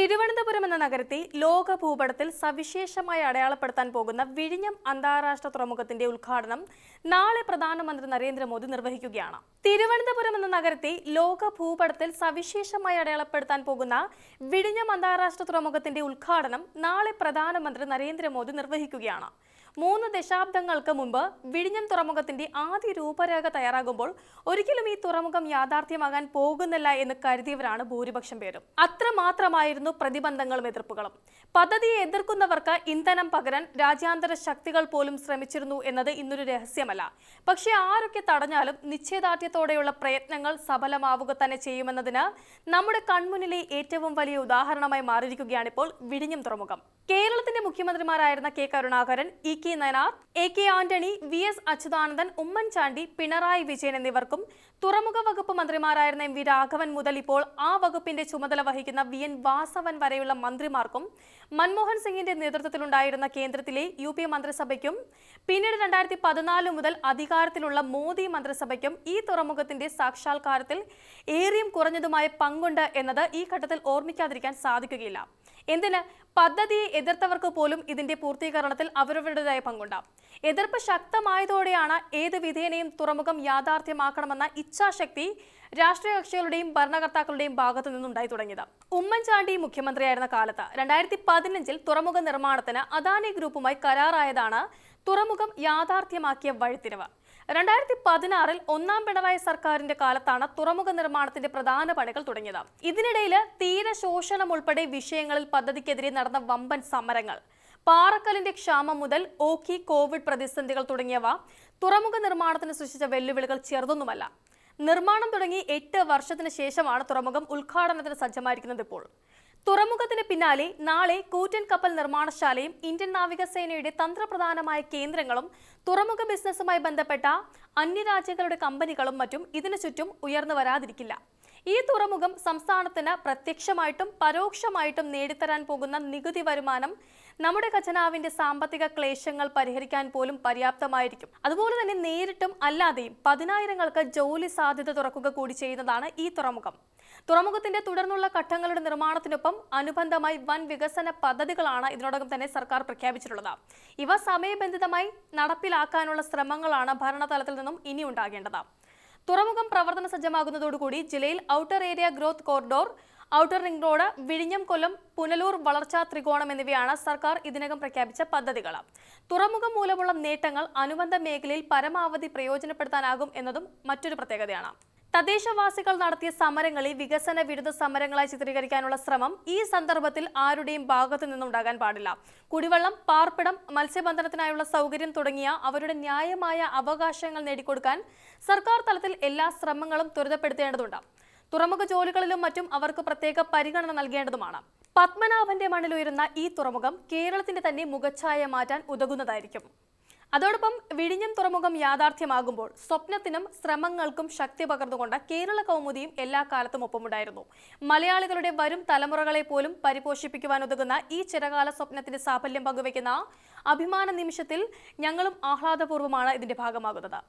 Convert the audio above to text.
തിരുവനന്തപുരം എന്ന നഗരത്തെ ലോക ഭൂപടത്തിൽ സവിശേഷമായി അടയാളപ്പെടുത്താൻ പോകുന്ന വിഴിഞ്ഞം അന്താരാഷ്ട്ര തുറമുഖത്തിന്റെ ഉദ്ഘാടനം നാളെ പ്രധാനമന്ത്രി നരേന്ദ്രമോദി നിർവഹിക്കുകയാണ്. തിരുവനന്തപുരം എന്ന നഗരത്തെ ലോക ഭൂപടത്തിൽ സവിശേഷമായി അടയാളപ്പെടുത്താൻ പോകുന്ന വിഴിഞ്ഞം അന്താരാഷ്ട്ര തുറമുഖത്തിന്റെ ഉദ്ഘാടനം നാളെ പ്രധാനമന്ത്രി നരേന്ദ്രമോദി നിർവഹിക്കുകയാണ്. മൂന്ന് ദശാബ്ദങ്ങൾക്ക് മുമ്പ് വിഴിഞ്ഞം തുറമുഖത്തിന്റെ ആദ്യ രൂപരേഖ തയ്യാറാകുമ്പോൾ ഒരിക്കലും ഈ തുറമുഖം യാഥാർത്ഥ്യമാകാൻ പോകുന്നില്ല എന്ന് കരുതിയവരാണ് ഭൂരിപക്ഷം പേരും. അത്രമാത്രമായിരുന്നു പ്രതിബന്ധങ്ങളും എതിർപ്പുകളും. പദ്ധതിയെ എതിർക്കുന്നവർക്ക് ഇന്ധനം പകരാൻ രാജ്യാന്തര ശക്തികൾ പോലും ശ്രമിച്ചിരുന്നു എന്നത് ഇന്നൊരു രഹസ്യമല്ല. പക്ഷേ ആരൊക്കെ തടഞ്ഞാലും നിശ്ചയദാർഢ്യത്തോടെയുള്ള പ്രയത്നങ്ങൾ സഫലമാവുക തന്നെ ചെയ്യുമെന്നതിന് നമ്മുടെ കൺമുന്നിലെ ഏറ്റവും വലിയ ഉദാഹരണമായി മാറിയിരിക്കുകയാണിപ്പോൾ വിഴിഞ്ഞം തുറമുഖം. കേരളത്തിന്റെ മുഖ്യമന്ത്രിമാരായിരുന്ന K Karunakaran E K Nayanar A K Antony V S Achuthanandan Oommen Chandy Pinarayi Vijayan എന്നിവർക്കും തുറമുഖ വകുപ്പ് മന്ത്രിമാരായിരുന്ന എം വി രാഘവൻ മുതൽ ഇപ്പോൾ ആ വകുപ്പിന്റെ ചുമതല വഹിക്കുന്ന വി എൻ വാസവൻ വരെയുള്ള മന്ത്രിമാർക്കും മൻമോഹൻ സിംഗിന്റെ നേതൃത്വത്തിലുണ്ടായിരുന്ന കേന്ദ്രത്തിലെ യു പി മന്ത്രിസഭയ്ക്കും പിന്നീട് രണ്ടായിരത്തി പതിനാല് മുതൽ അധികാരത്തിലുള്ള മോദി മന്ത്രിസഭയ്ക്കും ഈ തുറമുഖത്തിന്റെ സാക്ഷാത്കാരത്തിൽ ഏറിയും കുറഞ്ഞതുമായ പങ്കുണ്ട് എന്നത് ഈ ഘട്ടത്തിൽ ഓർമ്മിക്കാതിരിക്കാൻ സാധിക്കുകയില്ല. എന്തിന്? പദ്ധതിയെ എതിർത്തവർക്ക് പോലും ഇതിന്റെ പൂർത്തീകരണത്തിൽ അവരവരുടേതായ പങ്കുണ്ടാവും. എതിർപ്പ് ശക്തമായതോടെയാണ് ഏത് വിധേനയും തുറമുഖം യാഥാർത്ഥ്യമാക്കണമെന്ന ഇച്ഛാശക്തി രാഷ്ട്രീയ കക്ഷികളുടെയും ഭരണകർത്താക്കളുടെയും ഭാഗത്തു നിന്നുണ്ടായി തുടങ്ങിയത്. ഉമ്മൻചാണ്ടി മുഖ്യമന്ത്രിയായിരുന്ന കാലത്ത് രണ്ടായിരത്തി പതിനഞ്ചിൽ തുറമുഖ നിർമ്മാണത്തിന് അദാനി ഗ്രൂപ്പുമായി കരാറായതാണ് തുറമുഖം യാഥാർത്ഥ്യമാക്കിയ വഴിത്തിരിവ്. രണ്ടായിരത്തി പതിനാറിൽ ഒന്നാം പിണറായി സർക്കാരിന്റെ കാലത്താണ് തുറമുഖ നിർമ്മാണത്തിന്റെ പ്രധാന പണികൾ തുടങ്ങിയത്. ഇതിനിടയിൽ തീരശോഷണം ഉൾപ്പെടെ വിഷയങ്ങളിൽ പദ്ധതിക്കെതിരെ നടന്ന വമ്പൻ സമരങ്ങൾ. പാറക്കലിന്റെ ക്ഷാമം മുതൽ ഓഖി കോവിഡ് പ്രതിസന്ധികൾ തുടങ്ങിയവ തുറമുഖ നിർമ്മാണത്തിന് സൃഷ്ടിച്ച വെല്ലുവിളികൾ ചെറുതൊന്നുമല്ല. നിർമ്മാണം തുടങ്ങി എട്ട് വർഷത്തിന് ശേഷമാണ് തുറമുഖം ഉദ്ഘാടനത്തിന് സജ്ജമായിരിക്കുന്നത് ഇപ്പോൾ. തുറമുഖത്തിന് പിന്നാലെ നാളെ കൂറ്റൻ കപ്പൽ നിർമ്മാണശാലയും ഇന്ത്യൻ നാവികസേനയുടെ തന്ത്രപ്രധാനമായ കേന്ദ്രങ്ങളും തുറമുഖ ബിസിനസ്സുമായി ബന്ധപ്പെട്ട അന്യരാജ്യങ്ങളുടെ കമ്പനികളും മറ്റും ഇതിനു ചുറ്റും ഉയർന്നു വരാതിരിക്കില്ല. ഈ തുറമുഖം സംസ്ഥാനത്തിന് പ്രത്യക്ഷമായിട്ടും പരോക്ഷമായിട്ടും നേടിത്തരാൻ പോകുന്ന നികുതി വരുമാനം നമ്മുടെ ഖജനാവിന്റെ സാമ്പത്തിക ക്ലേശങ്ങൾ പരിഹരിക്കാൻ പോലും പര്യാപ്തമായിരിക്കും. അതുപോലെ തന്നെ നേരിട്ടും അല്ലാതെയും പതിനായിരങ്ങൾക്ക് ജോലി സാധ്യത തുറക്കുക കൂടി ചെയ്യുന്നതാണ് ഈ തുറമുഖം. തുറമുഖത്തിന്റെ തുടർന്നുള്ള ഘട്ടങ്ങളുടെ നിർമ്മാണത്തിനൊപ്പം അനുബന്ധമായി വൻ വികസന പദ്ധതികളാണ് ഇതിനോടകം തന്നെ സർക്കാർ പ്രഖ്യാപിച്ചിട്ടുള്ളത്. ഇവ സമയബന്ധിതമായി നടപ്പിലാക്കാനുള്ള ശ്രമങ്ങളാണ് ഭരണതലത്തിൽ നിന്നും ഇനി ഉണ്ടാകേണ്ടത്. തുറമുഖം പ്രവർത്തന സജ്ജമാകുന്നതോടുകൂടി ജില്ലയിൽ outer area growth corridor outer ring road വിഴിഞ്ഞം കൊല്ലം പുനലൂർ വളർച്ചാ ത്രികോണം എന്നിവയാണ് സർക്കാർ ഇതിനകം പ്രഖ്യാപിച്ച പദ്ധതികൾ. തുറമുഖം മൂലമുള്ള നേട്ടങ്ങൾ അനുബന്ധ മേഖലയിൽ പരമാവധി പ്രയോജനപ്പെടുത്താനാകും എന്നതും മറ്റൊരു പ്രത്യേകതയാണ്. തദ്ദേശവാസികൾ നടത്തിയ സമരങ്ങളെ വികസന വിരുദ്ധ സമരങ്ങളായി ചിത്രീകരിക്കാനുള്ള ശ്രമം ഈ സന്ദർഭത്തിൽ ആരുടെയും ഭാഗത്തു നിന്നുണ്ടാകാൻ പാടില്ല. കുടിവെള്ളം പാർപ്പിടം മത്സ്യബന്ധനത്തിനായുള്ള സൗകര്യം തുടങ്ങിയ അവരുടെ ന്യായമായ അവകാശങ്ങൾ നേടിക്കൊടുക്കാൻ സർക്കാർ തലത്തിൽ എല്ലാ ശ്രമങ്ങളും ത്വരിതപ്പെടുത്തേണ്ടതുണ്ട്. തുറമുഖ ജോലികളിലും മറ്റും അവർക്ക് പ്രത്യേക പരിഗണന നൽകേണ്ടതുമാണ്. പത്മനാഭന്റെ മണ്ണിലുയരുന്ന ഈ തുറമുഖം കേരളത്തിന്റെ തന്നെ മുഖച്ഛായ മാറ്റാൻ ഉതകുന്നതായിരിക്കും. അതോടൊപ്പം വിഴിഞ്ഞം തുറമുഖം യാഥാർത്ഥ്യമാകുമ്പോൾ സ്വപ്നത്തിനും ശ്രമങ്ങൾക്കും ശക്തി പകർന്നുകൊണ്ട് കേരള കൗമുദിയും എല്ലാ കാലത്തും ഒപ്പമുണ്ടായിരുന്നു. മലയാളികളുടെ വരും തലമുറകളെ പോലും പരിപോഷിപ്പിക്കുവാൻ ഉതകുന്ന ഈ ചിരകാല സ്വപ്നത്തിന്റെ സാഫല്യം പങ്കുവയ്ക്കുന്ന അഭിമാന നിമിഷത്തിൽ ഞങ്ങളും ആഹ്ലാദപൂർവമാണ് ഇതിന്റെ ഭാഗമാകുന്നത്.